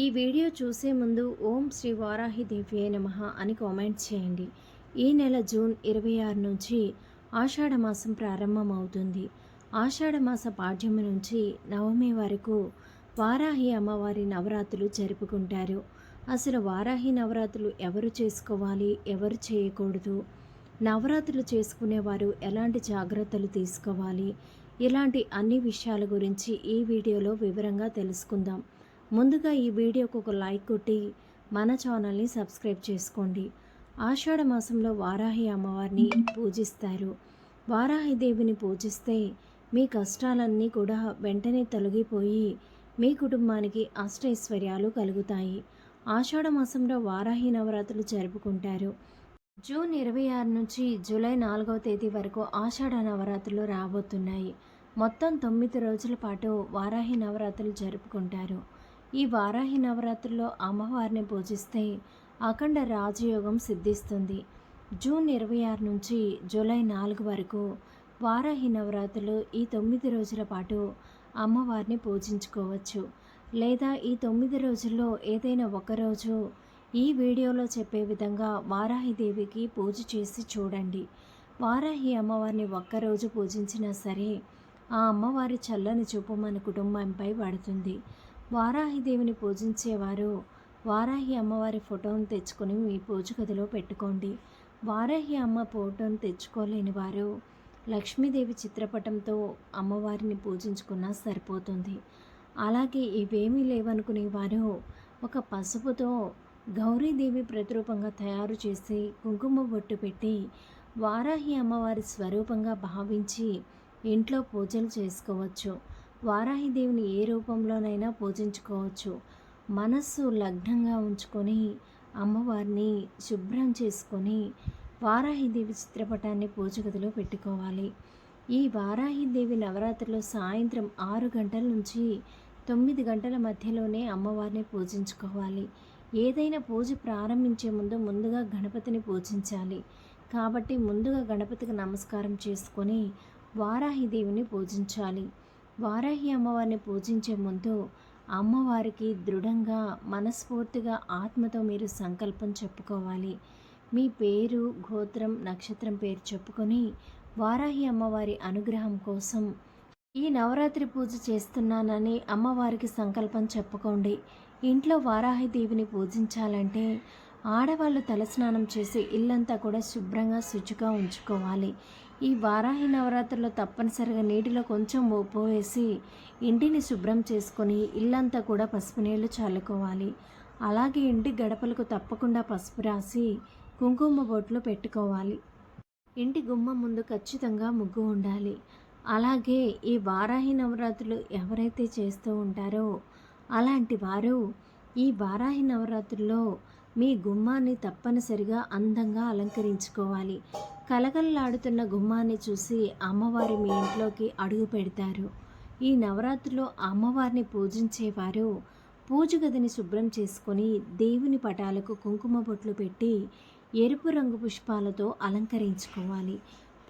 ఈ వీడియో చూసే ముందు ఓం శ్రీ వారాహి దివ్యే నమ అని కామెంట్ చేయండి. ఈ నెల జూన్ ఇరవై ఆరు నుంచి ఆషాఢమాసం ప్రారంభమవుతుంది. ఆషాఢమాస పాఠ్యము నుంచి నవమి వరకు వారాహి అమ్మవారి నవరాత్రులు జరుపుకుంటారు. అసలు వారాహి నవరాత్రులు ఎవరు చేసుకోవాలి ఎవరు చేయకూడదు? నవరాత్రులు చేసుకునేవారు ఎలాంటి జాగ్రత్తలు తీసుకోవాలి? ఇలాంటి అన్ని విషయాల గురించి ఈ వీడియోలో వివరంగా తెలుసుకుందాం. ముందుగా ఈ వీడియోకు ఒక లైక్ కొట్టి మన ఛానల్ని సబ్స్క్రైబ్ చేసుకోండి. ఆషాఢ మాసంలో వారాహి అమ్మవారిని పూజిస్తారు. వారాహి దేవిని పూజిస్తే మీ కష్టాలన్నీ కూడా వెంటనే తొలగిపోయి మీ కుటుంబానికి అష్టైశ్వర్యాలు కలుగుతాయి. ఆషాఢ మాసంలో వారాహి నవరాత్రులు జరుపుకుంటారు. జూన్ ఇరవై ఆరు నుంచి జూలై నాలుగవ తేదీ వరకు ఆషాఢ నవరాత్రులు రాబోతున్నాయి. మొత్తం తొమ్మిది రోజుల పాటు వారాహి నవరాత్రులు జరుపుకుంటారు. ఈ వారాహి నవరాత్రుల్లో అమ్మవారిని పూజిస్తే అఖండ రాజయోగం సిద్ధిస్తుంది. జూన్ ఇరవై ఆరు నుంచి జూలై నాలుగు వరకు వారాహి నవరాత్రులు ఈ తొమ్మిది రోజుల పాటు అమ్మవారిని పూజించుకోవచ్చు. లేదా ఈ తొమ్మిది రోజుల్లో ఏదైనా ఒక రోజు ఈ వీడియోలో చెప్పే విధంగా వారాహి దేవికి పూజ చేసి చూడండి. వారాహి అమ్మవారిని ఒక్కరోజు పూజించినా సరే ఆ అమ్మవారి చల్లని చూపు మన కుటుంబంపై పడుతుంది. వారాహి దేవిని పూజించేవారు. వారాహి అమ్మవారి ఫోటోను తెచ్చుకొని మీ పూజ గదిలో పెట్టుకోండి. వారాహి అమ్మ ఫోటోను తెచ్చుకోలేని వారు లక్ష్మీదేవి చిత్రపటంతో అమ్మవారిని పూజించుకున్నా సరిపోతుంది. అలాగే ఇవేమీ లేవనుకునే వారు ఒక పసుపుతో గౌరీదేవి ప్రతిరూపంగా తయారు చేసి కుంకుమ బొట్టు పెట్టి వారాహి అమ్మవారి స్వరూపంగా భావించి ఇంట్లో పూజలు చేసుకోవచ్చు. వారాహిదేవిని ఏ రూపంలోనైనా పూజించుకోవచ్చు. మనస్సు లగ్నంగా ఉంచుకొని అమ్మవారిని శుభ్రం చేసుకొని వారాహిదేవి చిత్రపటాన్ని పూజగదిలో పెట్టుకోవాలి. ఈ వారాహిదేవి నవరాత్రిలో సాయంత్రం ఆరు గంటల నుంచి తొమ్మిది గంటల మధ్యలోనే అమ్మవారిని పూజించుకోవాలి. ఏదైనా పూజ ప్రారంభించే ముందు ముందుగా గణపతిని పూజించాలి. కాబట్టి ముందుగా గణపతికి నమస్కారం చేసుకొని వారాహిదేవిని పూజించాలి. వారాహి అమ్మవారిని పూజించే ముందు అమ్మవారికి దృఢంగా మనస్ఫూర్తిగా ఆత్మతో మీరు సంకల్పం చెప్పుకోవాలి. మీ పేరు గోత్రం నక్షత్రం పేరు చెప్పుకొని వారాహి అమ్మవారి అనుగ్రహం కోసం ఈ నవరాత్రి పూజ చేస్తున్నానని అమ్మవారికి సంకల్పం చెప్పుకోండి. ఇంట్లో వారాహి దేవిని పూజించాలంటే ఆడవాళ్ళు తలస్నానం చేసి ఇల్లంతా కూడా శుభ్రంగా శుచిగా ఉంచుకోవాలి. ఈ వారాహి నవరాత్రిలో తప్పనిసరిగా నీటిలో కొంచెం ఉప్పు వేసి ఇంటిని శుభ్రం చేసుకొని ఇల్లంతా కూడా పసుపు నీళ్ళు చల్లుకోవాలి. అలాగే ఇంటి గడపలకు తప్పకుండా పసుపు రాసి కుంకుమ బొట్లు పెట్టుకోవాలి. ఇంటి గుమ్మం ముందు ఖచ్చితంగా ముగ్గు ఉండాలి. అలాగే ఈ వారాహి నవరాత్రులు ఎవరైతే చేస్తూ ఉంటారో అలాంటి వారు ఈ వారాహి నవరాత్రుల్లో మీ గుమ్మాన్ని తప్పనిసరిగా అందంగా అలంకరించుకోవాలి. కలకలలాడుతున్న గుమ్మాన్ని చూసి అమ్మవారి మీ ఇంట్లోకి అడుగు పెడతారు. ఈ నవరాత్రిలో అమ్మవారిని పూజించేవారు పూజ గదిని శుభ్రం చేసుకొని దేవుని పటాలకు కుంకుమ బొట్లు పెట్టి ఎరుపు రంగు పుష్పాలతో అలంకరించుకోవాలి.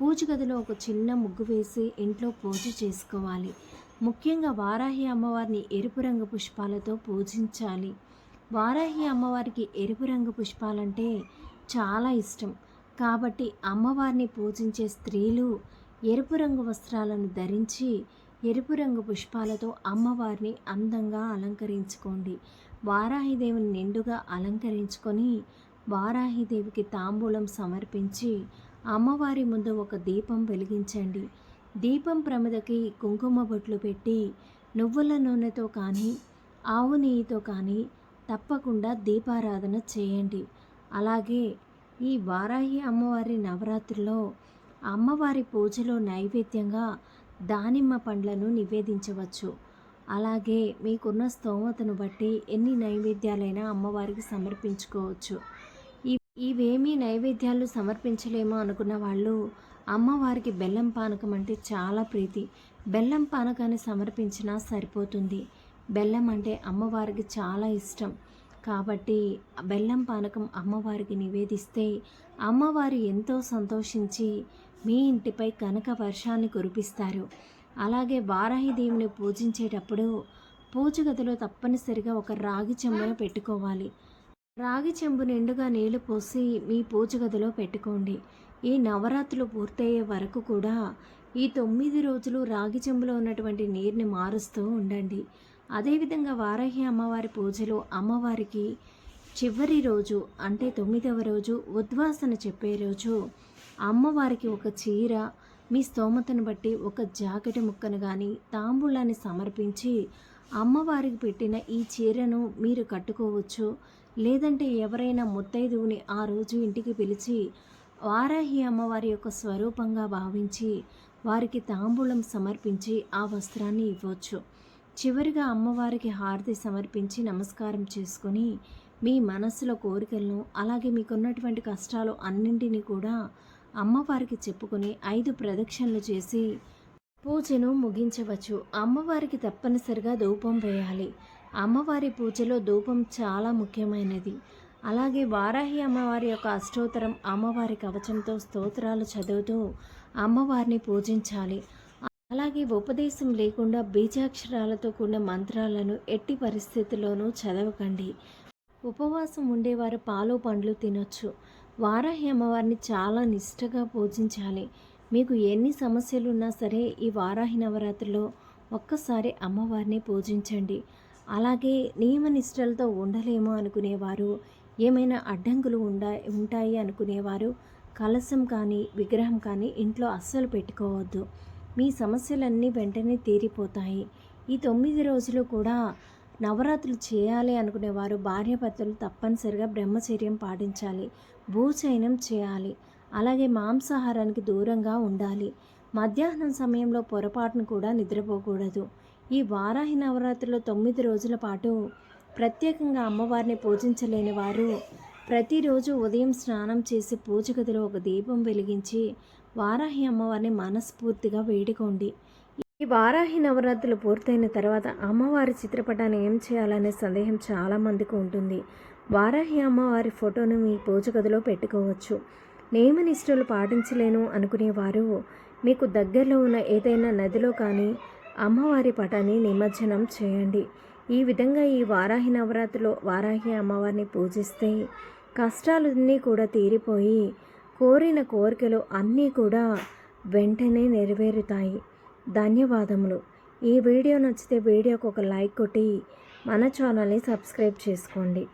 పూజ గదిలో ఒక చిన్న ముగ్గు వేసి ఇంట్లో పూజ చేసుకోవాలి. ముఖ్యంగా వారాహి అమ్మవారిని ఎరుపు రంగు పుష్పాలతో పూజించాలి. వారాహి అమ్మవారికి ఎరుపు రంగు పుష్పాలంటే చాలా ఇష్టం. కాబట్టి అమ్మవారిని పూజించే స్త్రీలు ఎరుపు రంగు వస్త్రాలను ధరించి ఎరుపు రంగు పుష్పాలతో అమ్మవారిని అందంగా అలంకరించుకోండి. వారాహిదేవిని నిండుగా అలంకరించుకొని వారాహిదేవికి తాంబూలం సమర్పించి అమ్మవారి ముందు ఒక దీపం వెలిగించండి. దీపం ప్రమిదకి కుంకుమ బొట్లు పెట్టి నువ్వుల నూనెతో కానీ ఆవు నెయ్యితో కానీ తప్పకుండా దీపారాధన చేయండి. అలాగే ఈ వారాహి అమ్మవారి నవరాత్రిలో అమ్మవారి పూజలో నైవేద్యంగా దానిమ్మ పండ్లను నివేదించవచ్చు. అలాగే మీకున్న స్తోమతను బట్టి ఎన్ని నైవేద్యాలైనా అమ్మవారికి సమర్పించుకోవచ్చు. ఇవేమీ నైవేద్యాలు సమర్పించలేమో అనుకున్న వాళ్ళు అమ్మవారికి బెల్లం పానకం అంటే చాలా ప్రీతి. బెల్లం పానకాన్ని సమర్పించినా సరిపోతుంది. బెల్లం అంటే అమ్మవారికి చాలా ఇష్టం. కాబట్టి బెల్లం పానకం అమ్మవారికి నివేదిస్తే అమ్మవారు ఎంతో సంతోషించి మీ ఇంటిపై కనక వర్షాన్ని కురిపిస్తారు. అలాగే వారాహి దేవుని పూజించేటప్పుడు పూజ గదిలో తప్పనిసరిగా ఒక రాగి చెంబును పెట్టుకోవాలి. రాగి చెంబు నిండుగా నీళ్ళు పోసి మీ పూజ గదిలో పెట్టుకోండి. ఈ నవరాత్రులు పూర్తయ్యే వరకు కూడా ఈ తొమ్మిది రోజులు రాగి చెంబులో ఉన్నటువంటి నీరుని మారుస్తూ ఉండండి. అదేవిధంగా వారాహి అమ్మవారి పూజలో అమ్మవారికి చివరి రోజు అంటే తొమ్మిదవ రోజు ఉద్వాసన చెప్పే రోజు అమ్మవారికి ఒక చీర మీ స్తోమతను బట్టి ఒక జాకెట్ ముక్కను కానీ తాంబూలాన్ని సమర్పించి అమ్మవారికి పెట్టిన ఈ చీరను మీరు కట్టుకోవచ్చు. లేదంటే ఎవరైనా ముత్తైదువుని ఆ రోజు ఇంటికి పిలిచి వారాహి అమ్మవారి యొక్క స్వరూపంగా భావించి వారికి తాంబూలం సమర్పించి ఆ వస్త్రాన్ని ఇవ్వచ్చు. చివరిగా అమ్మవారికి హారతి సమర్పించి నమస్కారం చేసుకొని మీ మనసులో కోరికలను అలాగే మీకున్నటువంటి కష్టాలు అన్నింటినీ కూడా అమ్మవారికి చెప్పుకొని ఐదు ప్రదక్షిణలు చేసి పూజను ముగించవచ్చు. అమ్మవారికి తప్పనిసరిగా ధూపం వేయాలి. అమ్మవారి పూజలో ధూపం చాలా ముఖ్యమైనది. అలాగే వారాహి అమ్మవారి యొక్క అష్టోత్తరం అమ్మవారి కవచంతో స్తోత్రాలు చదువుతూ అమ్మవారిని పూజించాలి. అలాగే ఉపదేశం లేకుండా బీజాక్షరాలతో కూడిన మంత్రాలను ఎట్టి పరిస్థితుల్లోనూ చదవకండి. ఉపవాసం ఉండేవారు పాలు పండ్లు తినొచ్చు. వారాహి అమ్మవారిని చాలా నిష్టగా పూజించాలి. మీకు ఎన్ని సమస్యలు ఉన్నా సరే ఈ వారాహి నవరాత్రిలో ఒక్కసారి అమ్మవారిని పూజించండి. అలాగే నియమనిష్టలతో ఉండలేమో అనుకునేవారు ఏమైనా అడ్డంకులు ఉండా ఉంటాయి అనుకునేవారు కలశం కానీ విగ్రహం కానీ ఇంట్లో అస్సలు పెట్టుకోవద్దు. మీ సమస్యలన్నీ వెంటనే తీరిపోతాయి. ఈ తొమ్మిది రోజులు కూడా నవరాత్రులు చేయాలి అనుకునేవారు. భార్యాభర్తలు తప్పనిసరిగా బ్రహ్మచర్యం పాటించాలి. భూచయనం చేయాలి. అలాగే మాంసాహారానికి దూరంగా ఉండాలి. మధ్యాహ్నం సమయంలో పొరపాటును కూడా నిద్రపోకూడదు. ఈ వారాహి నవరాత్రిలో తొమ్మిది రోజుల పాటు ప్రత్యేకంగా అమ్మవారిని పూజించలేని వారు ప్రతిరోజు ఉదయం స్నానం చేసి పూజ గదిలో ఒక దీపం వెలిగించి వారాహి అమ్మవారిని మనస్ఫూర్తిగా వేడుకోండి. ఈ వారాహి నవరాత్రులు పూర్తయిన తర్వాత అమ్మవారి చిత్రపటాన్ని ఏం చేయాలనే సందేహం చాలామందికి ఉంటుంది. వారాహి అమ్మవారి ఫోటోను మీ పూజ గదిలో పెట్టుకోవచ్చు. నియమనిష్టలు పాటించలేను అనుకునేవారు. మీకు దగ్గరలో ఉన్న ఏదైనా నదిలో కానీ అమ్మవారి పటాన్ని నిమజ్జనం చేయండి. ఈ విధంగా ఈ వారాహి నవరాత్రిలో వారాహి అమ్మవారిని పూజిస్తే కష్టాలన్నీ కూడా తీరిపోయి కోరిన కోరికలు అన్నీ కూడా వెంటనే నెరవేరుతాయి. ధన్యవాదములు. ఈ వీడియో నచ్చితే వీడియోకు ఒక లైక్ కొట్టి మన ఛానల్ని సబ్స్క్రైబ్ చేసుకోండి.